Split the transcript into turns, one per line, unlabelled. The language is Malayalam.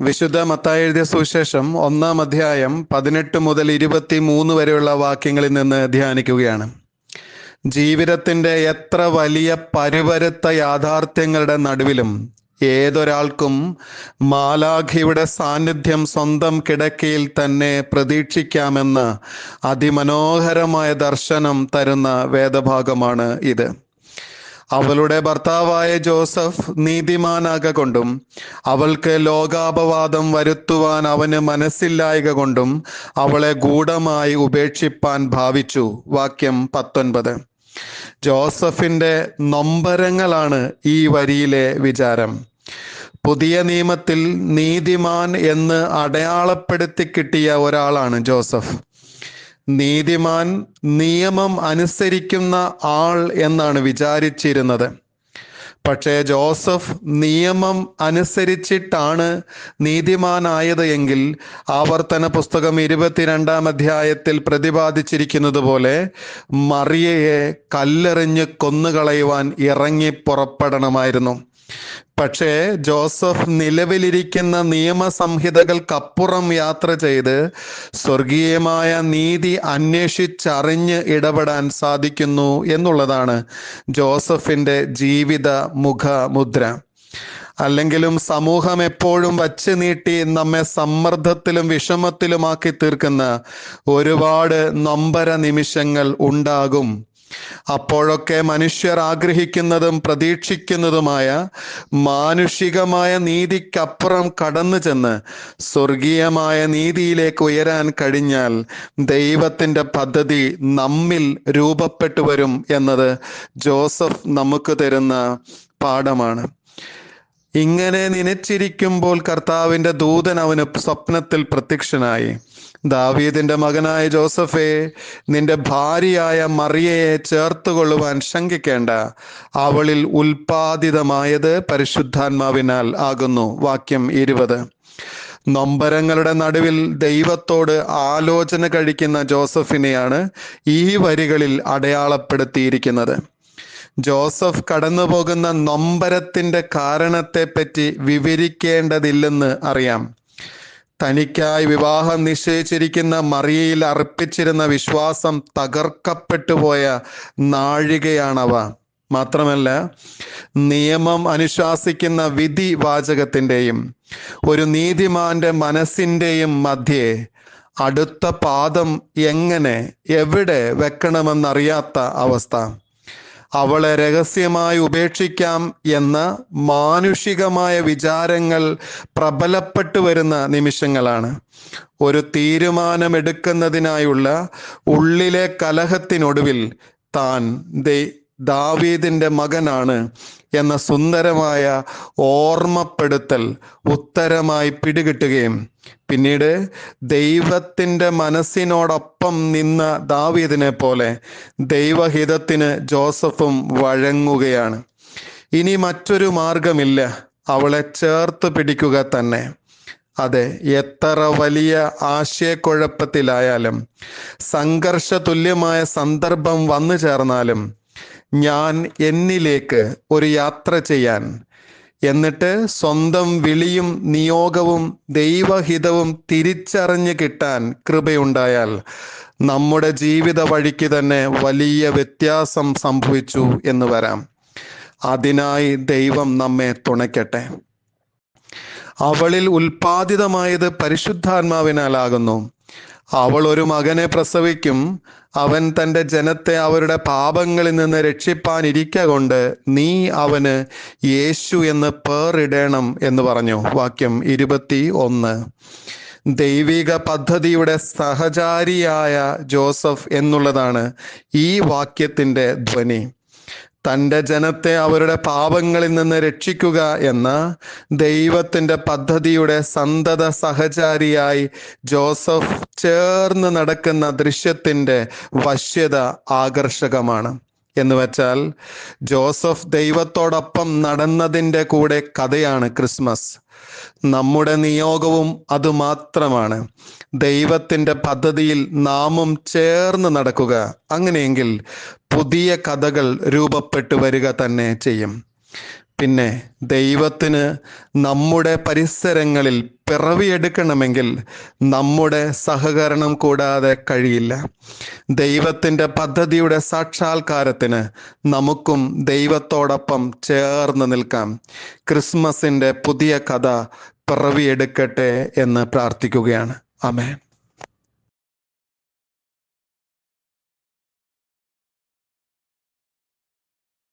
വിശുദ്ധ മത്തായ എഴുതിയ സുവിശേഷം ഒന്നാം അധ്യായം പതിനെട്ട് മുതൽ ഇരുപത്തി മൂന്ന് വരെയുള്ള വാക്യങ്ങളിൽ നിന്ന് ധ്യാനിക്കുകയാണ്. ജീവിതത്തിന്റെ എത്ര വലിയ പരിവരുത്ത യാഥാർത്ഥ്യങ്ങളുടെ നടുവിലും ഏതൊരാൾക്കും മാലാഖിയുടെ സാന്നിധ്യം സ്വന്തം കിടക്കയിൽ തന്നെ പ്രതീക്ഷിക്കാമെന്ന് അതിമനോഹരമായ ദർശനം തരുന്ന വേദഭാഗമാണ് ഇത്. അവളുടെ ഭർത്താവായ ജോസഫ് നീതിമാനാക കൊണ്ടും അവൾക്ക് ലോകാപവാദം വരുത്തുവാൻ അവന് മനസ്സില്ലായക കൊണ്ടും അവളെ ഗൂഢമായി ഉപേക്ഷിപ്പാൻ ഭാവിച്ചു. വാക്യം പത്തൊൻപത്. ജോസഫിന്റെ നൊമ്പരങ്ങളാണ് ഈ വരിയിലെ വിചാരം. പുതിയ നിയമത്തിൽ നീതിമാൻ എന്ന് അടയാളപ്പെടുത്തി കിട്ടിയ ഒരാളാണ് ജോസഫ്. നീതിമാൻ നിയമം അനുസരിക്കുന്ന ആൾ എന്നാണ് വിചാരിച്ചിരുന്നത്. പക്ഷേ ജോസഫ് നിയമം അനുസരിച്ചിട്ടാണ് നീതിമാനായത് എങ്കിൽ ആവർത്തന പുസ്തകം ഇരുപത്തിരണ്ടാം അധ്യായത്തിൽ പ്രതിപാദിച്ചിരിക്കുന്നത് പോലെ മറിയയെ കല്ലെറിഞ്ഞ് കൊന്നുകളയുവാൻ ഇറങ്ങി പുറപ്പെടണമായിരുന്നു. പക്ഷേ ജോസഫ് നിലവിലിരിക്കുന്ന നിയമസംഹിതകൾക്കപ്പുറം യാത്ര ചെയ്ത് സ്വർഗീയമായ നീതി അന്വേഷിച്ചറിഞ്ഞ് ഇടപെടാൻ സാധിക്കുന്നു എന്നുള്ളതാണ് ജോസഫിന്റെ ജീവിത മുഖമുദ്ര. അല്ലെങ്കിലും സമൂഹം എപ്പോഴും വച്ച് നീട്ടി നമ്മെ സമ്മർദ്ദത്തിലും വിഷമത്തിലുമാക്കി തീർക്കുന്ന ഒരുപാട് നൊമ്പര നിമിഷങ്ങൾ ഉണ്ടാകും. അപ്പോഴൊക്കെ മനുഷ്യർ ആഗ്രഹിക്കുന്നതും പ്രതീക്ഷിക്കുന്നതുമായ മാനുഷികമായ നീതിക്കപ്പുറം കടന്നു ചെന്ന് സ്വർഗീയമായ നീതിയിലേക്ക് ഉയരാൻ കഴിഞ്ഞാൽ ദൈവത്തിന്റെ പദ്ധതി നമ്മിൽ രൂപപ്പെട്ടു വരും എന്നത് ജോസഫ് നമുക്ക് തരുന്ന പാഠമാണ്. ഇങ്ങനെ നനച്ചിരിക്കുമ്പോൾ കർത്താവിന്റെ ദൂതൻ അവന് സ്വപ്നത്തിൽ പ്രത്യക്ഷനായി. ദാവീദിന്റെ മകനായ ജോസഫെ നിന്റെ ഭാര്യയായ മറിയയെ ചേർത്തുകൊള്ളുവാൻ ശങ്കിക്കേണ്ട. അവളിൽ ഉൽപാദിതമായത് പരിശുദ്ധാത്മാവിനാൽ ആകുന്നു. വാക്യം ഇരുപത്. നൊമ്പരങ്ങളുടെ നടുവിൽ ദൈവത്തോട് ആലോചന കഴിക്കുന്ന ജോസഫിനെയാണ് ഈ വരികളിൽ അടയാളപ്പെടുത്തിയിരിക്കുന്നത്. ജോസഫ് കടന്നു പോകുന്ന നൊമ്പരത്തിന്റെ കാരണത്തെപ്പറ്റി വിവരിക്കേണ്ടതില്ലെന്ന് അറിയാം. തനിക്കായി വിവാഹം നിശ്ചയിച്ചിരിക്കുന്ന മറിയയിൽ അർപ്പിച്ചിരുന്ന വിശ്വാസം തകർക്കപ്പെട്ടു പോയ നാഴികയാണവ. മാത്രമല്ല നിയമം അനുശാസിക്കുന്ന വിധി വാചകത്തിന്റെയും ഒരു നീതിമാന്റെ മനസ്സിന്റെയും മധ്യേ അടുത്ത പാദം എങ്ങനെ എവിടെ വെക്കണമെന്നറിയാത്ത അവസ്ഥ. അവളെ രഹസ്യമായി ഉപേക്ഷിക്കാം എന്ന മാനുഷികമായ വിചാരങ്ങൾ പ്രബലപ്പെട്ടു വരുന്ന നിമിഷങ്ങളാണ്. ഒരു തീരുമാനമെടുക്കുന്നതിനായുള്ള ഉള്ളിലെ കലഹത്തിനൊടുവിൽ താൻ ദൈ ദാവീദിന്റെ മകനാണ് എന്ന സുന്ദരമായ ഓർമ്മപ്പെടുത്തൽ ഉത്തരമായി പിടികിട്ടുകയും പിന്നീട് ദൈവത്തിന്റെ മനസ്സിനോടൊപ്പം നിന്ന ദാവീദിനെ പോലെ ദൈവഹിതത്തിന് ജോസഫും വഴങ്ങുകയാണ്. ഇനി മറ്റൊരു മാർഗമില്ല. അവളെ ചേർത്ത് പിടിക്കുക തന്നെ. അതെ എത്ര വലിയ ആശയക്കുഴപ്പത്തിലായാലും സംഘർഷ തുല്യമായ സന്ദർഭം വന്നു ചേർന്നാലും ഞാൻ എന്നിലേക്ക് ഒരു യാത്ര ചെയ്യാൻ. എന്നിട്ട് സ്വന്തം വിളിയും നിയോഗവും ദൈവഹിതവും തിരിച്ചറിഞ്ഞ് കിട്ടാൻ കൃപയുണ്ടായാൽ നമ്മുടെ ജീവിത വഴിക്ക് തന്നെ വലിയ വ്യത്യാസം സംഭവിച്ചു എന്ന് വരാം. അതിനായി ദൈവം നമ്മെ തുണയ്ക്കട്ടെ. അവളിൽ ഉൽപാദിതമായത് പരിശുദ്ധാത്മാവിനാലാകുന്നു അവൾ ഒരു മകനെ പ്രസവിക്കും. അവൻ തന്റെ ജനത്തെ അവരുടെ പാപങ്ങളിൽ നിന്ന് രക്ഷിപ്പാനിരിക്ക കൊണ്ട് നീ അവന് യേശു എന്ന് പേറിടേണം എന്ന് പറഞ്ഞു. വാക്യം ഇരുപത്തി ഒന്ന് ദൈവിക പദ്ധതിയുടെ സഹചാരിയായ ജോസഫ് എന്നുള്ളതാണ് ഈ വാക്യത്തിന്റെ ധ്വനി. തന്റെ ജനത്തെ അവരുടെ പാപങ്ങളിൽ നിന്ന് രക്ഷിക്കുക എന്ന ദൈവത്തിന്റെ പദ്ധതിയുടെ സന്തത സഹചാരിയായി ജോസഫ് ചേർന്ന് നടക്കുന്ന ദൃശ്യത്തിന്റെ വശ്യത ആകർഷകമാണ്. എന്ന് വെച്ചാൽ ജോസഫ് ദൈവത്തോടൊപ്പം നടന്നതിന്റെ കൂടെ കഥയാണ് ക്രിസ്മസ്. നമ്മുടെ നിയോഗവും അതുമാത്രമാണ് ദൈവത്തിന്റെ പദ്ധതിയിൽ നാമും ചേർന്ന് നടക്കുക. അങ്ങനെയെങ്കിൽ പുതിയ കഥകൾ രൂപപ്പെട്ടു വരിക തന്നെ ചെയ്യും. പിന്നെ ദൈവത്തിന് നമ്മുടെ പരിസരങ്ങളിൽ പിറവിയെടുക്കണമെങ്കിൽ നമ്മുടെ സഹകരണം കൂടാതെ കഴിയില്ല. ദൈവത്തിന്റെ പദ്ധതിയുടെ സാക്ഷാത്കാരത്തിന് നമുക്കും ദൈവത്തോടൊപ്പം ചേർന്ന് നിൽക്കാം. ക്രിസ്മസിന്റെ പുതിയ കഥ പിറവിയെടുക്കട്ടെ എന്ന് പ്രാർത്ഥിക്കുകയാണ്. ആമേൻ.